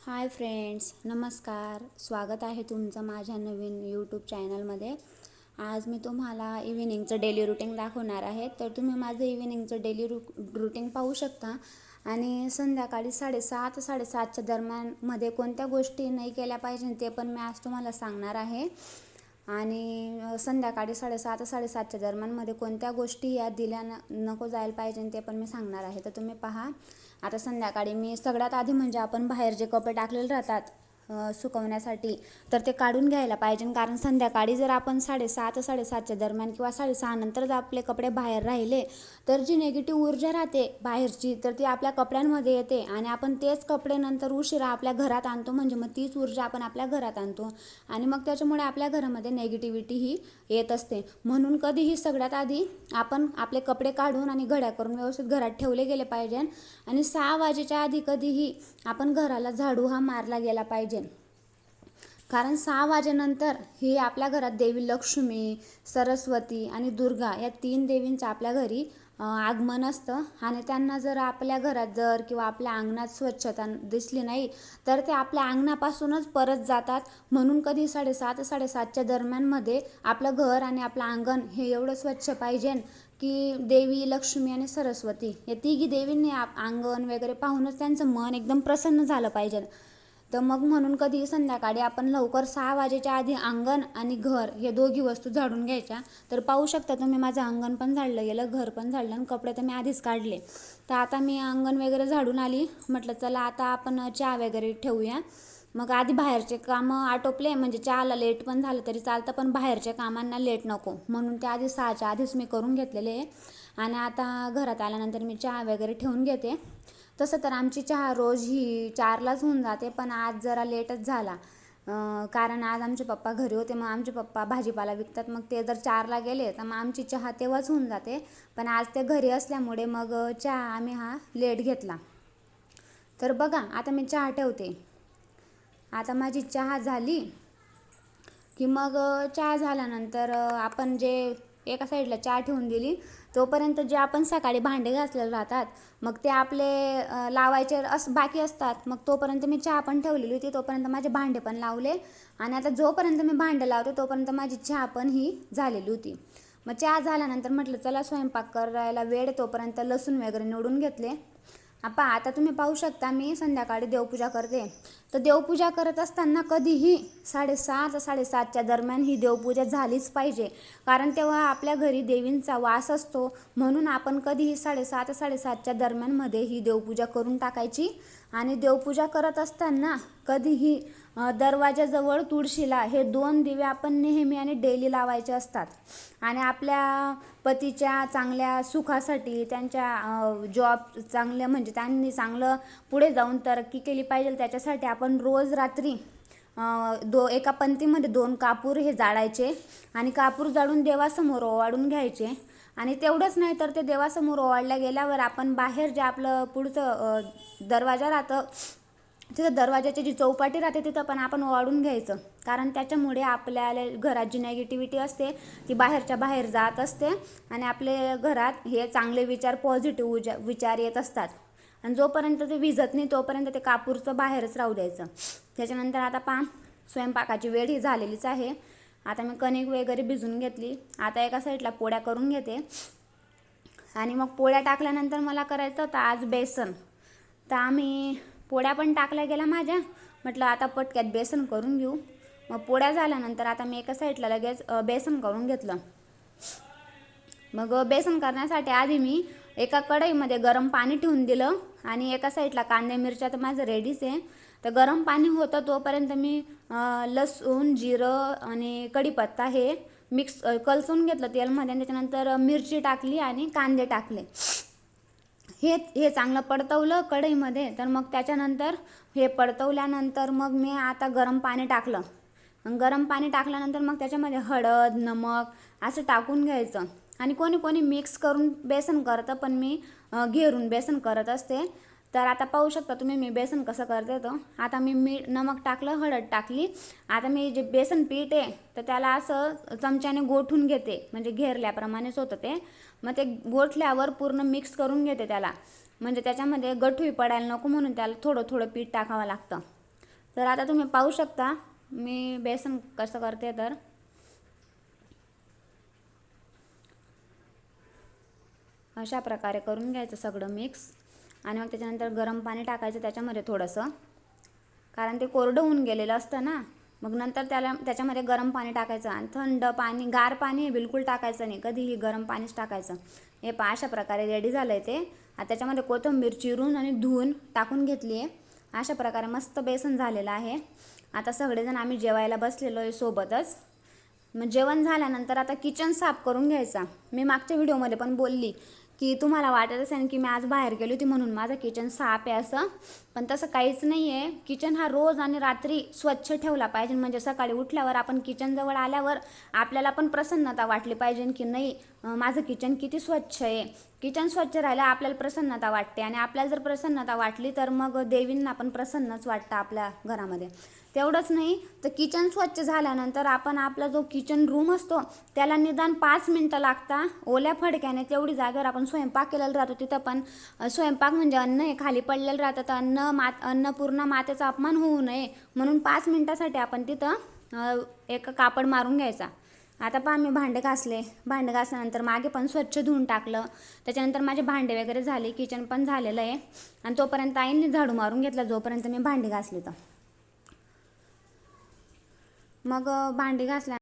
Hi friends नमस्कार. स्वागत आहे तुमचं माझ्या नवीन यूट्यूब चॅनलमध्ये आज मी तुम्हाला इव्हिनिंगचं डेली रुटीन दाखवणार आहे. तर तुम्ही माझं इव्हिनिंगचं डेली रु रुटीन पाहू शकता. आणि संध्याकाळी साडेसात साडेसातच्या दरम्यानमध्ये कोणत्या गोष्टी नाही केल्या पाहिजे ते पण मी आज तुम्हाला सांगणार आहे. आणि संध्याकाळी साडेसात साडेसातच्या दरम्यानमध्ये कोणत्या गोष्टी या दिल्या न नको जायला पाहिजे ते पण मी सांगणार आहे. तर तुम्ही पहा. आता संध्याकाळी मी सगळ्यात आधी म्हणजे आपण बाहेर जे कपडे टाकलेले राहतात सुकवण्यासाठी तर ते काढून घ्यायला पाहिजे. कारण संध्याकाळी जर आपण साडेसात साडेसातच्या दरम्यान किंवा साडेसहा नंतर जर आपले कपडे बाहेर राहिले तर जी निगेटिव्ह ऊर्जा राहते बाहेरची तर ती आपल्या कपड्यांमध्ये येते. आणि आपण तेच कपडे नंतर उशिरा आपल्या घरात आणतो म्हणजे मग तीच ऊर्जा आपण आपल्या घरात आणतो. आणि मग त्याच्यामुळे आपल्या घरामध्ये नेगेटिव्हिटी ही येत असते. म्हणून कधीही सगळ्यात आधी आपण आपले कपडे काढून आणि घड्या करून व्यवस्थित घरात ठेवले गेले पाहिजे. आणि सहा वाजेच्या आधी कधीही आपण घराला झाडू हा मारला गेला पाहिजे. कारण सहा वाजेनंतर ही आपल्या घरात देवी लक्ष्मी सरस्वती आणि दुर्गा या तीन देवींचं आपल्या घरी आगमन असतं. आणि त्यांना जर आपल्या घरात जर किंवा आपल्या अंगणात स्वच्छता दिसली नाही तर ते आपल्या अंगणापासूनच परत जातात. म्हणून कधी साडेसात साडेसातच्या दरम्यानमध्ये आपलं घर आणि आपलं अंगण हे एवढं स्वच्छ पाहिजे की देवी लक्ष्मी आणि सरस्वती या तिघी देवींनी आप अंगण वगैरे पाहूनच त्यांचं मन एकदम प्रसन्न झालं पाहिजे. तर मग म्हणून कधी संध्याकाळी आपण लवकर सहा वाजेच्या आधी अंगण आणि घर हे दोघी वस्तू झाडून घ्यायच्या. तर पाहू शकता तुम्ही माझं अंगण पण झाडलं गेलं घर पण झाडलं आणि कपडे तर मी आधीच काढले. तर आता मी अंगण वगैरे झाडून आली. म्हटलं चला आता आपण चहा वगैरे ठेवूया. मग आधी बाहेरचे कामं आटोपले म्हणजे चहाला लेट पण झालं तरी चालतं पण बाहेरच्या कामांना लेट नको. म्हणून ते आधी सहाच्या आधीच मी करून घेतलेले आहे. आणि आता घरात आल्यानंतर मी चहा वगैरे ठेवून घेते. तसं तर आमची चहा रोज ही चारलाच होऊन जाते पण आज जरा लेटच झाला. कारण आज आमचे पप्पा घरी होते मग आमचे पप्पा भाजीपाला विकतात मग ते जर चारला गेले तर मग आमची चहा तेव्हाच होऊन जाते. पण आज ते घरी असल्यामुळे मग चहा आम्ही हा लेट घेतला. तर बघा आता मी चहा ठेवते. आता माझी चहा झाली की मग चहा झाल्यानंतर आपण जे एका साईडला चहा ठेवून दिली. तोपर्यंत जे आपण सकाळी भांडे घासलेले राहतात मग ते आपले लावायचे अस बाकी असतात. मग तोपर्यंत मी चहा पण ठेवलेली होती. तोपर्यंत माझे भांडे पण लावले. आणि आता जोपर्यंत मी भांडे लावते तोपर्यंत माझी चहा पण ही झालेली होती. मग चहा झाल्यानंतर म्हटलं चला स्वयंपाक करायला वेळ तोपर्यंत लसूण वगैरे निवडून घेतले. आपा आता तुम्ही पाहू शकता मी संध्याकाळी देवपूजा करते. तर देवपूजा करत असताना कधीही साडेसात साडेसातच्या दरम्यान ही देवपूजा झालीच पाहिजे. कारण तेव्हा आपल्या घरी देवींचा वास असतो. म्हणून आपण कधीही साडेसात साडेसातच्या दरम्यानमध्ये ही देवपूजा करून टाकायची. आणि देवपूजा करत असताना कधीही दरवाजाजवळ तुळशीला हे दोन दिवे आपण नेहमी आणि डेली लावायचे असतात. आणि आपल्या पतीच्या चांगल्या सुखासाठी त्यांच्या जॉब चांगल्या म्हणजे त्यांनी चांगलं पुढे जाऊन तरक्की केली पाहिजे. त्याच्यासाठी आपण रोज रात्री दो एका पंक्तीमध्ये दोन कापूर हे जाळायचे आणि कापूर जाळून देवासमोर ओवाळून घ्यायचे. आणि तेवढंच नाही तर ते देवासमोर ओवाळल्या गेल्यावर आपण बाहेर जे आपलं पुढचं दरवाजा राहतं तिथं दरवाजाची जी चौपाटी राहते तिथं पण आपण ओवाळून घ्यायचं. कारण त्याच्यामुळे आपल्याला घरात जी नेगेटिव्हिटी असते ती बाहेरच्या बाहेर जात असते आणि आपले घरात हे चांगले विचार पॉझिटिव्ह उजा विचार येत असतात. आणि जोपर्यंत ते विझत नाही तोपर्यंत ते कापूरचं बाहेरच राहू द्यायचं. त्याच्यानंतर आता पहा स्वयंपाकाची वेळ ही झालेलीच आहे. आता मी कणिक वगैरे भिजून घेतली. आता एका साईडला पोळ्या करून घेते. आणि मग पोळ्या टाकल्यानंतर मला करायचं होतं आज बेसन. तर आम्ही पोळ्या पण टाकल्या गेल्या माझ्या. म्हटलं आता पटक्यात बेसन करून घेऊ. मग पोळ्या झाल्यानंतर आता मी एका साईडला लगेच बेसन करून घेतलं. मग बेसन करण्यासाठी आधी मी एका कढईमध्ये गरम पाणी ठेवून दिलं. आणि एका साईडला कांदे मिरच्या तर माझं रेडीच आहे. तर गरम पाणी होतं तोपर्यंत मी लसूण जिरं आणि कढीपत्ता हे मिक्स कलसून घेतलं तेलमध्ये आणि त्याच्यानंतर मिरची टाकली आणि कांदे टाकले. हे हे चांगलं पडतवलं कढईमध्ये. तर मग त्याच्यानंतर हे पडतवल्यानंतर मग मी आता गरम पाणी टाकलं. गरम पाणी टाकल्यानंतर मग त्याच्यामध्ये हळद नमक असं टाकून घ्यायचं. आणि कोणी कोणी मिक्स करून बेसन करतं पण मी घेरून बेसन करत असते. तर आता पाहू शकता तुम्ही मी बेसन कसं करते तर. आता मी मीठ नमक टाकलं हळद टाकली. आता मी जे बेसन पीठ आहे तर त्याला असं चमच्याने गोठून घेते. म्हणजे घेरल्याप्रमाणेच होतं ते. मग ते गोठल्यावर पूर्ण मिक्स करून घेते त्याला. म्हणजे त्याच्यामध्ये गठूही पडायला नको म्हणून त्याला थोडं थोडं पीठ टाकावं लागतं. तर आता तुम्ही पाहू शकता मी बेसन कसं करते तर. अशा प्रकारे करून घ्यायचं सगळं मिक्स. आणि मग त्याच्यानंतर गरम पाणी टाकायचं त्याच्यामध्ये थोडंसं. कारण ते कोरडं होऊन गेलेलं असतं ना. मग नंतर त्याला त्याच्यामध्ये गरम पाणी टाकायचं आणि थंड पाणी गार पाणी बिलकुल टाकायचं नाही. कधीही गरम पाणीच टाकायचं. हे पा अशा प्रकारे रेडी झालं आहे ते त्याच्यामध्ये कोथिंबीर चिरून आणि धुवून टाकून घेतली आहे. अशा प्रकारे मस्त बेसन झालेलं आहे. आता सगळेजण आम्ही जेवायला बसलेलो आहे सोबतच. मग जेवण झाल्यानंतर आता किचन साफ करून घ्यायचा. मी मागच्या व्हिडिओमध्ये पण बोलली की तुम्हाला वाटत असेल की मी आज बाहेर गेली होती म्हणून माझं किचन साफ आहे असं. पण तसं काहीच नाही आहे किचन हा रोज आणि रात्री स्वच्छ ठेवला पाहिजे. म्हणजे सकाळी उठल्यावर आपण किचनजवळ आल्यावर आपल्याला पण प्रसन्नता वाटली पाहिजे की नाही माझं किचन किती स्वच्छ आहे. किचन स्वच्छ राहिलं आपल्याला प्रसन्नता वाटते. आणि आपल्याला जर प्रसन्नता वाटली तर मग देवींना पण प्रसन्नच वाटतं आपल्या घरामध्ये. तेवढंच नाही तर किचन स्वच्छ झाल्यानंतर आपण आपला जो किचन रूम असतो त्याला निदान पाच मिनटं लागता. ओल्या फडक्याने तेवढी जागेवर आपण स्वयंपाक केलेला राहतो तिथं पण स्वयंपाक म्हणजे अन्न हे खाली पडलेलं राहतं तर अन्न मात अन्न पूर्ण मातेचा अपमान होऊ नये म्हणून पाच मिनटासाठी आपण तिथं एक कापड मारून घ्यायचा. आता पहा मी भांडे घासले. भांडे घासल्यानंतर मागे पण स्वच्छ धुवून टाकलं. त्याच्यानंतर माझे भांडे वगैरे झाले किचन पण झालेलं आहे. आणि तोपर्यंत आईने झाडू मारून घेतला जोपर्यंत मी भांडे घासली तर. मग भांडे घासल्या